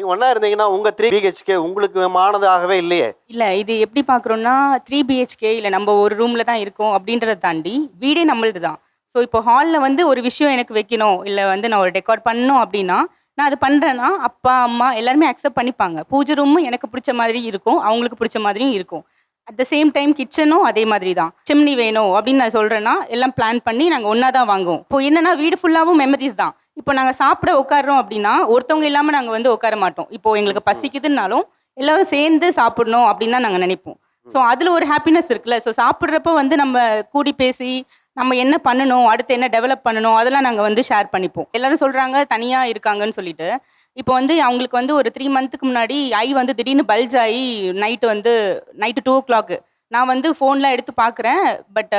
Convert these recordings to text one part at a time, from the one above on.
நீங்க ஒன்றா இருந்தீங்கன்னா உங்க த்ரீ பிஹெச்கே உங்களுக்கு மானதாகவே இல்லையே. இல்ல இது எப்படி பாக்குறோம்னா த்ரீ பிஹெச்கே இல்ல நம்ம ஒரு ரூம்ல தான் இருக்கோம் அப்படின்றத தாண்டி வீடே நம்மளது தான். ஸோ இப்போ ஹாலில் வந்து ஒரு விஷயம் எனக்கு வைக்கணும் இல்லை வந்து நான் ஒரு டெக்கார்ட் பண்ணணும் அப்படின்னா நான் அது பண்ணுறேன்னா அப்பா அம்மா எல்லாருமே அக்செப்ட் பண்ணிப்பாங்க. பூஜை ரூமும் எனக்கு பிடிச்ச மாதிரி இருக்கும் அவங்களுக்கு பிடிச்ச மாதிரியும் இருக்கும். அட் த சேம் டைம் கிச்சனும் அதே மாதிரி தான் சிம்னி வேணும் அப்படின்னு நான் சொல்கிறேன்னா எல்லாம் பிளான் பண்ணி நாங்கள் ஒன்றா தான் வாங்குவோம். இப்போ என்னன்னா வீடு ஃபுல்லாகவும் மெமரிஸ் தான். இப்போ நாங்கள் சாப்பிட உட்காடுறோம் அப்படின்னா ஒருத்தவங்க இல்லாமல் நாங்கள் வந்து உட்கார மாட்டோம். இப்போ எங்களுக்கு பசிக்குதுன்னாலும் எல்லாரும் சேர்ந்து சாப்பிடணும் அப்படின்னு தான் நாங்கள் நினைப்போம். ஸோ அதில் ஒரு ஹாப்பினஸ் இருக்குல்ல. ஸோ சாப்பிட்றப்ப வந்து நம்ம கூடி பேசி நம்ம என்ன பண்ணணும் அடுத்து என்ன டெவலப் பண்ணணும் அதெல்லாம் நாங்கள் வந்து ஷேர் பண்ணிப்போம். எல்லாரும் சொல்கிறாங்க தனியாக இருக்காங்கன்னு சொல்லிட்டு. இப்போ வந்து அவங்களுக்கு வந்து ஒரு த்ரீ மந்த்துக்கு முன்னாடி ஐ வந்து திடீர்னு பல்ஜ் ஆகி நைட்டு வந்து நைட்டு டூ ஓ கிளாக்கு நான் வந்து ஃபோன்லாம் எடுத்து பார்க்குறேன் பட்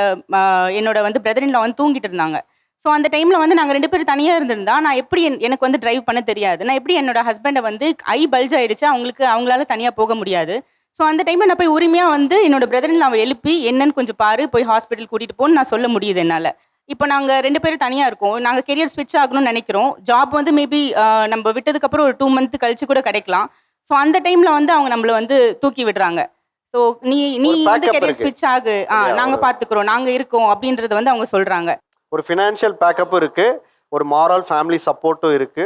என்னோட வந்து பிரதரின்ல வந்து தூங்கிட்டு இருந்தாங்க. ஸோ அந்த டைமில் வந்து நாங்கள் ரெண்டு பேரும் தனியாக இருந்திருந்தா நான் எப்படி என்- எனக்கு வந்து டிரைவ் பண்ண தெரியாது. நான் எப்படி என்னோட ஹஸ்பண்டை வந்து ஐ பல்ஜ் ஆயிடுச்சு அவங்களுக்கு அவங்களால தனியாக போக முடியாது. ஸோ அந்த டைமில் நான் போய் உரிமையாக வந்து என்னோட பிரதரின் அவன் எழுப்பி என்னன்னு கொஞ்சம் பாரு போய் ஹாஸ்பிட்டல் கூட்டிகிட்டு போன்னு நான் சொல்ல முடியுது என்னால். இப்போ நாங்கள் ரெண்டு பேரும் தனியாக இருக்கோம். நாங்கள் கெரியர் ஸ்விட்ச் ஆகணும்னு நினைக்கிறோம். ஜாப் வந்து மேபி நம்ம விட்டதுக்கப்புறம் ஒரு டூ மந்த் கழிச்சு கூட கிடைக்கலாம். ஸோ அந்த டைமில் வந்து அவங்க நம்மளை வந்து தூக்கி விடுறாங்க. ஸோ நீ நீ backup கெரியர். ஸ்விட்ச் ஆகு. ஆ? நாங்கள் பார்த்துக்குறோம் நாங்கள் இருக்கோம் அப்படின்றத வந்து அவங்க சொல்கிறாங்க ஒரு ஃபினான்ஷியல் பேக்கப்பும் இருக்கு. ஒரு மாரல் ஃபேமிலி சப்போர்ட்டும் இருக்கு.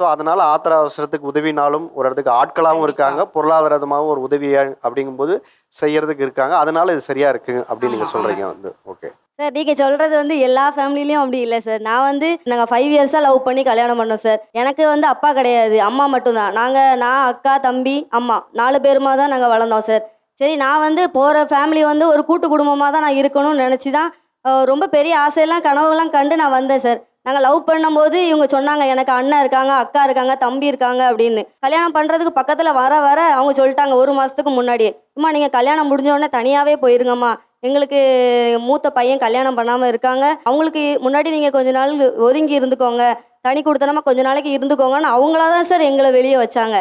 ஸோ அதனால ஆத்திர அவசரத்துக்கு உதவினாலும் ஒரு இடத்துக்கு ஆட்களாகவும் இருக்காங்க. பொருளாதாரமாகவும் ஒரு உதவியா அப்படிங்கும்போது செய்யறதுக்கு இருக்காங்க. அதனால இது சரியா இருக்கு அப்படின்னு நீங்க ஆமா, சொல்றீங்க வந்து. ஓகே சார் நீங்கள் சொல்கிறது வந்து எல்லா ஃபேமிலிலையும் அப்படி இல்லை சார். நான் வந்து நாங்கள் ஃபைவ் இயர்ஸாக லவ் பண்ணி கல்யாணம் பண்ணோம் சார். எனக்கு வந்து அப்பா கிடையாது. அம்மா மட்டும்தான். நாங்கள் நான் அக்கா தம்பி அம்மா நாலு பேருமா தான் நாங்கள் வளர்ந்தோம் சார். சரி நான் வந்து போகிற ஃபேமிலி வந்து ஒரு கூட்டு குடும்பமாக தான் நான் இருக்கணும்னு நினச்சி தான் ரொம்ப பெரிய ஆசையெல்லாம் கனவுலாம் கண்டு நான் வந்தேன் சார். நாங்கள் லவ் பண்ணும்போது இவங்க சொன்னாங்க எனக்கு அண்ணன் இருக்காங்க அக்கா இருக்காங்க தம்பி இருக்காங்க அப்படின்னு. கல்யாணம் பண்ணுறதுக்கு பக்கத்தில் வர வர அவங்க சொல்லிட்டாங்க ஒரு மாதத்துக்கு முன்னாடியே. அம்மா நீங்கள் கல்யாணம் முடிஞ்சோடனே தனியாகவே போயிருங்கம்மா. எங்களுக்கு மூத்த பையன் கல்யாணம் பண்ணாமல் இருக்காங்க. அவங்களுக்கு முன்னாடி நீங்கள் கொஞ்ச நாள் ஒதுங்கி இருந்துக்கோங்க. தனி கொடுத்தனமா கொஞ்ச நாளைக்கு இருந்துக்கோங்கன்னு அவங்களா தான் சார் எங்களை வெளியே வச்சாங்க.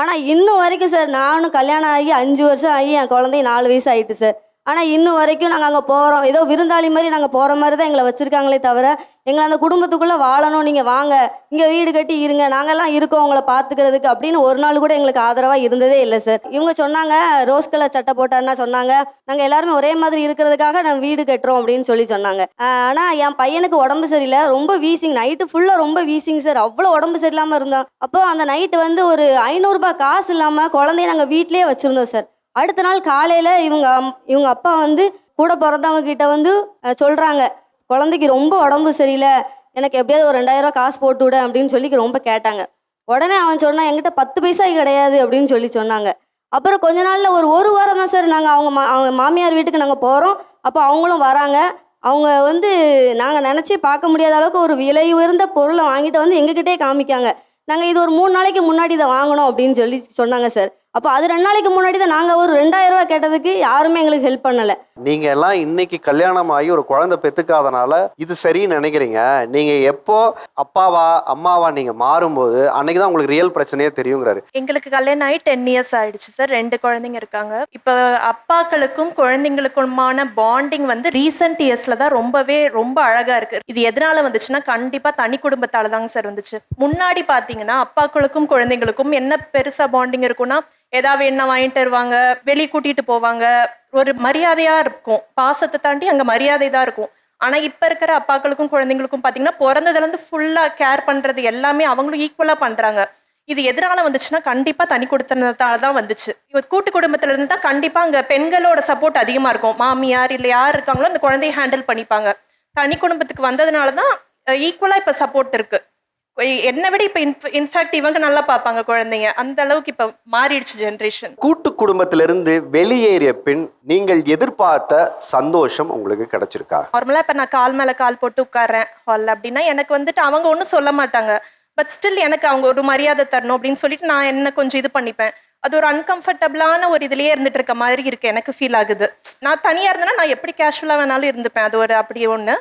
ஆனால் இன்னும் வரைக்கும் சார் நானும் கல்யாணம் ஆகி அஞ்சு வருஷம் ஆகி என் குழந்தை நாலு வயசு ஆகிட்டு சார். ஆனால் இன்னும் வரைக்கும் நாங்கள் அங்கே போகிறோம் ஏதோ விருந்தாளி மாதிரி நாங்கள் போகிற மாதிரி தான் எங்களை வச்சுருக்காங்களே தவிர எங்களை அந்த குடும்பத்துக்குள்ளே வாழணும் நீங்கள் வாங்க. இங்கே வீடு கட்டி இருங்க. நாங்கெல்லாம் இருக்கோம் உங்களை பார்த்துக்கிறதுக்கு அப்படின்னு ஒரு நாள் கூட எங்களுக்கு ஆதரவாக இருந்ததே இல்லை சார் இவங்க சொன்னாங்க ரோஸ் கலர் சட்டை போட்டான்னா சொன்னாங்க. நாங்கள் எல்லாருமே ஒரே மாதிரி இருக்கிறதுக்காக நாங்கள் வீடு கட்டுறோம் அப்படின்னு சொல்லி சொன்னாங்க. ஆனால் என் பையனுக்கு உடம்பு சரியில்லை. ரொம்ப வீசிங். நைட்டு ஃபுல்லாக ரொம்ப வீசிங் சார் அவ்வளோ உடம்பு சரியில்லாமல் இருந்தோம் அப்போ அந்த நைட்டு வந்து ஒரு ஐநூறுரூபா காசு இல்லாமல் குழந்தைய நாங்கள் வீட்லேயே வச்சுருந்தோம் சார் அடுத்த நாள் காலையில் இவங்க அம்- இவங்க அப்பா வந்து கூட பிறந்தவங்க கிட்ட வந்து சொல்கிறாங்க குழந்தைக்கு ரொம்ப உடம்பு சரியில்லை. எனக்கு எப்படியாவது ஒரு ரெண்டாயிரம் காசு போட்டு விட அப்படின்னு சொல்லி ரொம்ப கேட்டாங்க. உடனே அவன் சொன்னான் எங்கிட்ட பத்து பைசா கிடையாது அப்படின்னு சொல்லி சொன்னாங்க. அப்புறம் கொஞ்ச நாளில் ஒரு ஒரு வாரம் தான் சார் நாங்கள் அவங்க மா அவங்க மாமியார் வீட்டுக்கு நாங்கள் போகிறோம் அப்போ அவங்களும் வராங்க. அவங்க வந்து நாங்கள் நினச்சி பார்க்க முடியாத அளவுக்கு ஒரு விலை உயர்ந்த பொருளை வாங்கிட்டு வந்து எங்ககிட்டே காமிக்காங்க. நாங்கள் இது ஒரு மூணு நாளைக்கு முன்னாடி இதை வாங்கணும் அப்படின்னு சொல்லி சொன்னாங்க சார். அப்போ அது ரெண்டு நாளைக்கு முன்னாடி தான் நாங்கள் ஒரு ரெண்டாயிரம் ரூபாய் கேட்டதுக்கு யாருமே எங்களுக்கு ஹெல்ப் பண்ணலை. நீங்க எல்லாம் இன்னைக்கு கல்யாணம் ஆகி ஒரு குழந்தை பெத்துக்காதனால இது சரின்னு நினைக்கிறீங்க. நீங்க எப்போ அப்பாவா அம்மாவா நீங்க மாறும்போது அன்னைக்கு தான் உங்களுக்கு ரியல் பிரச்சனையே தெரியுங்கிறாரு. எங்களுக்கு கல்யாணம் ஆகி டென் இயர்ஸ் ஆயிடுச்சு சார். ரெண்டு குழந்தைங்க இருக்காங்க. இப்போ அப்பாக்களுக்கும் குழந்தைங்களுக்குமான பாண்டிங் வந்து ரீசெண்ட் இயர்ஸ்ல தான் ரொம்பவே ரொம்ப அழகா இருக்கு. இது எதனால வந்துச்சுன்னா கண்டிப்பா தனி குடும்பத்தால தாங்க சார் வந்துச்சு. முன்னாடி பாத்தீங்கன்னா அப்பாக்களுக்கும் குழந்தைங்களுக்கும் என்ன பெருசா பாண்டிங் இருக்கும்னா ஏதாவது என்ன வாங்கிட்டு வருவாங்க வெளியே கூட்டிட்டு போவாங்க. ஒரு மரியாதையா இருக்கும். பாசத்தை தாண்டி அங்க மரியாதை தான் இருக்கும். ஆனா இப்ப இருக்கிற அப்பாக்களுக்கும் குழந்தைங்களுக்கும் பாத்தீங்கன்னா பிறந்ததுல இருந்து ஃபுல்லா கேர் பண்றது எல்லாமே அவங்களும் ஈக்குவலா பண்றாங்க. இது எதிரால வந்துச்சுன்னா கண்டிப்பா தனி கொடுத்தனத்தால தான் வந்துச்சு. இப்போ கூட்டு குடும்பத்துல இருந்து தான் கண்டிப்பா அங்க பெண்களோட சப்போர்ட் அதிகமா இருக்கும். மாமியார் இல்ல யார் இருக்காங்களோ அந்த குழந்தைய ஹேண்டில் பண்ணிப்பாங்க. தனி குடும்பத்துக்கு வந்ததுனால தான் ஈக்குவலா இப்ப சப்போர்ட் இருக்கு. என்னை விட இப்ப இன்ஃபேக்ட் இவங்க நல்லா பார்ப்பாங்க குழந்தைங்க. அந்த அளவுக்கு இப்ப மாறிடுச்சு ஜென்ரேஷன் கூட்டு குடும்பத்திலிருந்து வெளியேறிய பின் நீங்கள் எதிர்பார்த்த சந்தோஷம் உங்களுக்கு கிடைச்சிருக்கா? நார்மலாக இப்போ நான் கால் மேலே கால் போட்டு உட்கார்றேன் ஹாலில் அப்படின்னா எனக்கு வந்துட்டு அவங்க ஒன்றும் சொல்ல மாட்டாங்க. பட் ஸ்டில் எனக்கு அவங்க ஒரு மரியாதை தரணும் அப்படின்னு சொல்லிட்டு நான் என்ன கொஞ்சம் இது பண்ணிப்பேன். அது ஒரு அன்கம்ஃபர்டபுளான ஒரு இதுலயே இருந்துட்டு இருக்க மாதிரி இருக்கு. எனக்கு ஃபீல் ஆகுது. நான் தனியாக இருந்தேன்னா நான் எப்படி கேஷுவலாக வேணாலும் இருந்துப்பேன். அது ஒரு அப்படி ஒன்று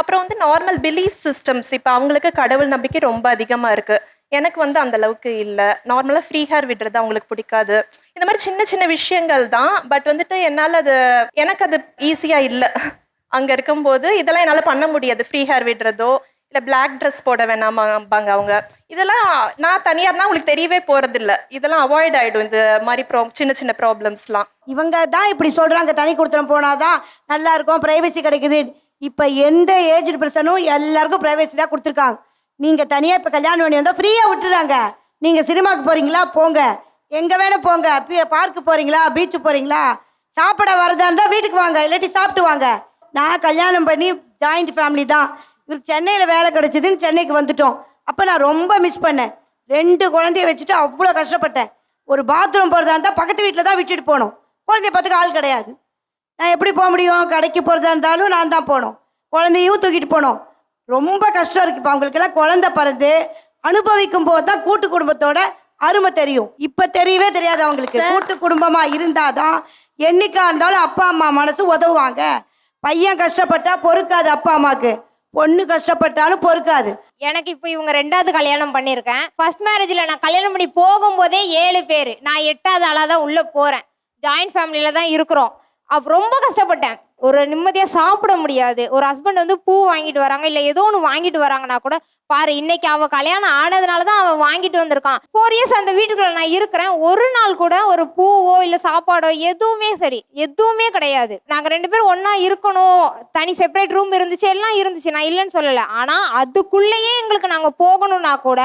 அப்புறம் வந்து நார்மல் பிலீஃப் சிஸ்டம்ஸ் இப்போ அவங்களுக்கு கடவுள் நம்பிக்கை ரொம்ப அதிகமாக இருக்குது எனக்கு வந்து அந்த அளவுக்கு இல்லை. நார்மலாக ஃப்ரீ ஹேர் விடுறது அவங்களுக்கு பிடிக்காது. இந்த மாதிரி சின்ன சின்ன விஷயங்கள் தான். பட் வந்துட்டு என்னால் அது எனக்கு அது ஈஸியாக இல்லை. அங்கே இருக்கும்போது இதெல்லாம் என்னால் பண்ண முடியாது. ஃப்ரீ ஹேர் விடுறதோ இல்லை பிளாக் ட்ரெஸ் போட வேணாமாம்பாங்க அவங்க. இதெல்லாம் நான் தனியாக இருந்தால் அவங்களுக்கு தெரியவே போகிறதில்ல இதெல்லாம் அவாய்ட் ஆகிடும் இந்த மாதிரி ப்ரா சின்ன சின்ன ப்ராப்ளம்ஸ்லாம் இவங்க தான் இப்படி சொல்கிறாங்க தனி கொடுத்துட்டு போனால் தான் நல்லாயிருக்கும் ப்ரைவசி கிடைக்குது. இப்போ எந்த ஏஜ் பர்சனும் எல்லாருக்கும் பிரைவசி தான் கொடுத்துருக்காங்க. நீங்கள் தனியாக இப்போ கல்யாணம் பண்ணி வந்தால் ஃப்ரீயாக விட்டுறாங்க. நீங்கள் சினிமாக்கு போகிறீங்களா போங்க. எங்கே வேணால் போங்க. பார்க்கு போகிறீங்களா பீச்சு போகிறீங்களா சாப்பிட வரதா இருந்தால் வீட்டுக்கு வாங்க. இல்லாட்டி சாப்பிட்டு வாங்க. நான் கல்யாணம் பண்ணி ஜாயிண்ட் ஃபேமிலி தான். இவருக்கு சென்னையில் வேலை கிடச்சிதுன்னு சென்னைக்கு வந்துட்டோம். அப்போ நான் ரொம்ப மிஸ் பண்ணேன். ரெண்டு குழந்தைய வச்சுட்டு அவ்வளோ கஷ்டப்பட்டேன். ஒரு பாத்ரூம் போகிறதா இருந்தால் பக்கத்து வீட்டில் தான் விட்டுட்டு போனோம். குழந்தைய பார்த்துக்க ஆள் கிடையாது. நான் எப்படி போக முடியும்? கடைக்கு போகிறதா இருந்தாலும் நான் தான் போகணும். குழந்தையும் தூக்கிட்டு போகணும். ரொம்ப கஷ்டம் இருக்கு இப்போ அவங்களுக்கெல்லாம் குழந்தை பிறந்து அனுபவிக்கும் போது தான் கூட்டு குடும்பத்தோட அருமை தெரியும். இப்போ தெரியவே தெரியாது அவங்களுக்கு. கூட்டு குடும்பமா இருந்தாதான் என்னைக்கா இருந்தாலும் அப்பா அம்மா மனசு உதவுவாங்க. பையன் கஷ்டப்பட்டா பொறுக்காது அப்பா அம்மாக்கு. பொண்ணு கஷ்டப்பட்டாலும் பொறுக்காது. எனக்கு இப்போ இவங்க ரெண்டாவது கல்யாணம் பண்ணியிருக்கேன். ஃபர்ஸ்ட் மேரேஜில் நான் கல்யாணம் பண்ணி போகும்போதே ஏழு பேர். நான் எட்டாவது ஆளாக தான் உள்ளே போகிறேன் ஜாயிண்ட் ஃபேமிலியில் தான் இருக்கிறோம். அவ் ரொம்ப கஷ்டப்பட்டேன். ஒரு நிம்மதியாக சாப்பிட முடியாது. ஒரு ஹஸ்பண்ட் வந்து பூ வாங்கிட்டு வராங்க இல்லை ஏதோ ஒன்று வாங்கிட்டு வராங்கன்னா கூட பாரு இன்னைக்கு அவள் கல்யாணம் ஆனதுனால தான் அவன் வாங்கிட்டு வந்திருக்கான். ஃபோர் இயர்ஸ் அந்த வீட்டுக்குள்ளே நான் இருக்கிறேன். ஒரு நாள் கூட ஒரு பூவோ இல்லை சாப்பாடோ எதுவுமே சரி எதுவுமே கிடையாது. நாங்கள் ரெண்டு பேரும் ஒன்றா இருக்கணும். தனி செப்பரேட் ரூம் இருந்துச்சு எல்லாம் இருந்துச்சு. நான் இல்லைன்னு சொல்லலை. ஆனால் அதுக்குள்ளேயே எங்களுக்கு நாங்கள் போகணும்னா கூட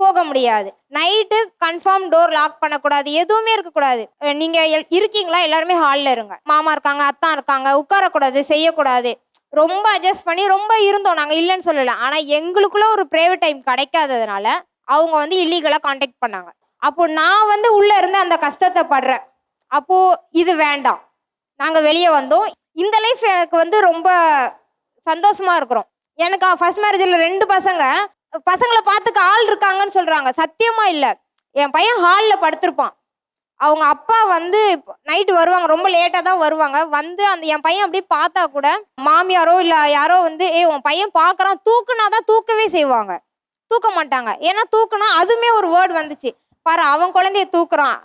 போக முடியாது. நைட்டு கன்ஃபார்ம் டோர் லாக் பண்ணக்கூடாது. எதுவுமே இருக்கக்கூடாது. நீங்கள் எல்- இருக்கீங்களா? எல்லாருமே ஹாலில் இருங்க. மாமா இருக்காங்க அத்தான் இருக்காங்க உட்காரக்கூடாது செய்யக்கூடாது. ரொம்ப அட்ஜஸ்ட் பண்ணி ரொம்ப இருந்தோம் நாங்கள் இல்லைன்னு சொல்லலை. ஆனால் எங்களுக்குள்ள ஒரு ப்ரைவேட் டைம் கிடைக்காததுனால அவங்க வந்து இல்லீகலாக காண்டாக்ட் பண்ணாங்க. அப்போ நான் வந்து உள்ளே இருந்து அந்த கஷ்டத்தை படுறேன். அப்போது இது வேண்டாம். நாங்கள் வெளியே வந்தோம். இந்த லைஃப் எனக்கு வந்து ரொம்ப சந்தோஷமா இருக்கிறோம். எனக்கு ஃபர்ஸ்ட் மேரேஜில் ரெண்டு பசங்க. பசங்களை பார்த்துக்க ஆள் இருக்காங்கன்னு சொல்கிறாங்க சத்தியமா இல்லை. என் பையன் ஹாலில் படுத்திருப்பான். அவங்க அப்பா வந்து நைட்டு வருவாங்க. ரொம்ப லேட்டாக தான் வருவாங்க. வந்து அந்த என் பையன் அப்படியே பார்த்தா கூட மாமியாரோ இல்லை யாரோ வந்து ஏ உன் பையன் பார்க்குறான். தூக்குனா தான் தூக்கவே செய்வாங்க. தூக்க மாட்டாங்க. ஏன்னா தூக்குனா அதுவுமே ஒரு வேர்டு வந்துச்சு. பாரு அவன் குழந்தைய தூக்குறான்.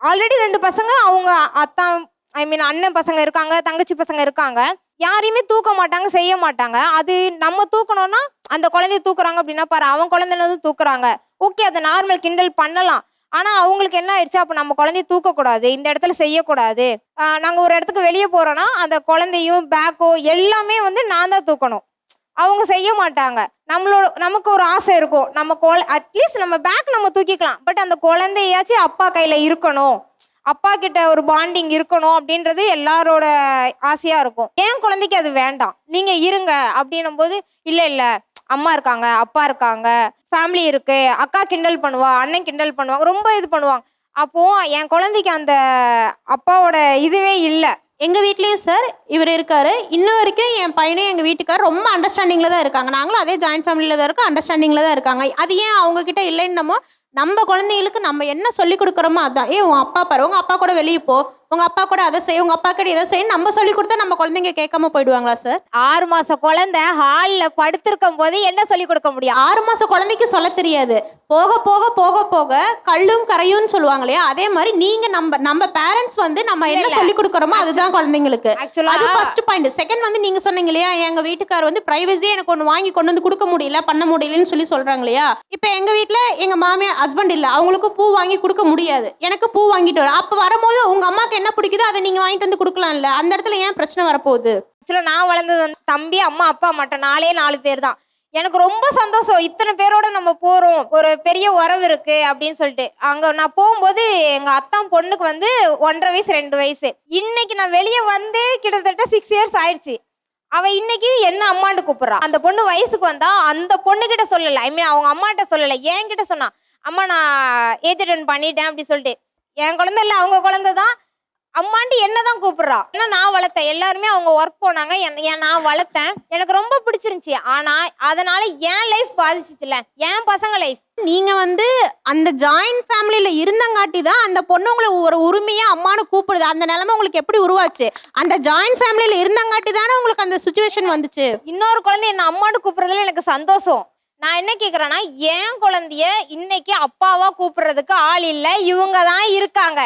ஆல்ரெடி ரெண்டு பசங்க அவங்க அத்தான் ஐ மீன் அண்ணன் பசங்க இருக்காங்க தங்கச்சி பசங்க இருக்காங்க. யாரையுமே தூக்க மாட்டாங்க செய்ய மாட்டாங்க. அது நம்ம தூக்கணும்னா அந்த குழந்தைய தூக்குறாங்க அப்படின்னா பாரு அவன் குழந்தைனது தூக்குறாங்க. ஓகே அதை நார்மல் கிண்டல் பண்ணலாம். ஆனால் அவங்களுக்கு என்ன ஆயிடுச்சு? அப்போ நம்ம குழந்தைய தூக்கக்கூடாது. இந்த இடத்துல செய்யக்கூடாது. நாங்கள் ஒரு இடத்துக்கு வெளியே போகிறோன்னா அந்த குழந்தையும் பேக்கோ எல்லாமே வந்து நான் தான் தூக்கணும். அவங்க செய்ய மாட்டாங்க. நம்மளோட நமக்கு ஒரு ஆசை இருக்கும். நம்ம குழ அட்லீஸ்ட் நம்ம பேக் நம்ம தூக்கிக்கலாம். பட் அந்த குழந்தையாச்சும் அப்பா கையில் இருக்கணும். அப்பா கிட்ட ஒரு பாண்டிங் இருக்கணும் அப்படின்றது எல்லாரோட ஆசையா இருக்கும். என் குழந்தைக்கு அது வேண்டாம். நீங்க இருங்க அப்படின்னும் போது இல்ல இல்ல. அம்மா இருக்காங்க அப்பா இருக்காங்க. ஃபேமிலி இருக்கு. அக்கா கிண்டல் பண்ணுவா அண்ணன் கிண்டல் பண்ணுவாங்க. ரொம்ப இது பண்ணுவாங்க. அப்போ என் குழந்தைக்கு அந்த அப்பாவோட இதுவே இல்லை. எங்கள் வீட்லேயும் சார் இவர் இருக்கார். இன்ன வரைக்கும் என் பையனும் எங்கள் வீட்டுக்கார் ரொம்ப அண்டர்ஸ்டாண்டிங்கில் தான் இருக்காங்க. நாங்களும் அதே ஜாயின்ட் ஃபேமிலியில் தான் இருக்கோம் அண்டர்ஸ்டாண்டிங்கில் தான் இருக்காங்க. அது ஏன் அவங்க கிட்ட இல்லைன்னமோ நம்ம குழந்தைகளுக்கு நம்ம என்ன சொல்லி கொடுக்குறோமோ அதான். ஏ உன் அப்பா பாரு உங்கள் அப்பா கூட வெளியே போ. உங்கள் அப்பா கூட அதை செய் உங்கள் அப்பா கிட்ட இதை செய் நம்ம சொல்லி கொடுத்தா நம்ம குழந்தைங்க கேட்காம போயிடுவாங்களா சார் ஆறு மாச குழந்தை ஹாலில் படுத்திருக்கும் போது என்ன சொல்லி கொடுக்க முடியும்? ஆறு மாசம் குழந்தைக்கு சொல்ல தெரியாது. போக போக போக போக கல்லும் கரையும்னு சொல்லுவாங்க இல்லையா? அதே மாதிரி நீங்க நம்ம நம்ம பேரண்ட்ஸ் வந்து நம்ம என்ன. சொல்லி கொடுக்குறோமோ அதுதான் குழந்தைங்களுக்கு. Actually, அது ஃபர்ஸ்ட் பாயிண்ட் செகண்ட் வந்து நீங்க சொன்னீங்க இல்லையா எங்க வீட்டுக்கார் வந்து பிரைவசி எனக்கு ஒன்று வாங்கி கொண்டு வந்து கொடுக்க முடியல பண்ண முடியலன்னு சொல்லி சொல்றாங்க இல்லையா? இப்போ எங்க வீட்ல எங்க மாமியார் ஹஸ்பண்ட் இல்ல அவங்களுக்கு பூ வாங்கி கொடுக்க முடியாது. எனக்கு பூ வாங்கிட்டு வர அப்ப வரும்போது உங்க அம்மாக்கு என்ன பிடிக்குதோ அதை நீங்க வாங்கிட்டு வந்து கொடுக்கலாம்ல. அந்த இடத்துல ஏன் பிரச்சனை வரப்போகுது? ஆக்சுவலாக நான் வளர்ந்தது வந்து தம்பி அம்மா அப்பா மட்டும். நாலே நாலு பேர் தான். எனக்கு ரொம்ப சந்தோஷம். இத்தனை பேரோட நம்ம போகிறோம் ஒரு பெரிய உறவு இருக்கு அப்படின்னு சொல்லிட்டு. அங்கே நான் போகும்போது எங்கள் அத்தான் பொண்ணுக்கு வந்து ஒன்றரை வயசு ரெண்டு வயசு. இன்னைக்கு நான் வெளியே வந்து கிட்டத்தட்ட சிக்ஸ் இயர்ஸ் ஆயிடுச்சு. அவ இன்னைக்கு என்ன அம்மாண்டு கூப்பிட்றா. அந்த பொண்ணு வயசுக்கு வந்தா அந்த பொண்ணுக்கிட்ட சொல்லலை. ஐ மீன் அவங்க அம்மாட்ட சொல்லலை. என்கிட்ட சொன்னா அம்மா நான் ஏஜ் அட்டன் பண்ணிட்டேன் அப்படி சொல்லிட்டு. என் குழந்தை இல்லை அவங்க குழந்தை தான். அம்மாண்டி என்ன தான் கூப்பிடுறா? ஏன்னா நான் வளர்த்தேன். எல்லாருமே அவங்க ஒர்க் போனாங்க. என் நான் வளர்த்தேன். எனக்கு ரொம்ப பிடிச்சிருந்துச்சி. ஆனா அதனால என் லைஃப் பாதிச்சிச்சுல என் பசங்க லைஃப் நீங்க வந்து அந்த ஜாயிண்ட் ஃபேமிலியில இருந்தங்காட்டி தான் அந்த பொண்ணு உங்களை ஒரு உரிமையா அம்மானு கூப்பிடுது. அந்த நிலைமை உங்களுக்கு எப்படி உருவாச்சு? அந்த ஜாயிண்ட் ஃபேமிலியில இருந்தங்காட்டி தானே உங்களுக்கு அந்த சுச்சுவேஷன் வந்துச்சு? இன்னொரு குழந்தை என்ன அம்மான்னு கூப்பிடுறதுல எனக்கு சந்தோஷம். நான் என்ன கேக்குறேன்னா என் குழந்தைய இன்னைக்கு அப்பாவா கூப்பிடுறதுக்கு ஆள் இல்லை. இவங்க தான் இருக்காங்க.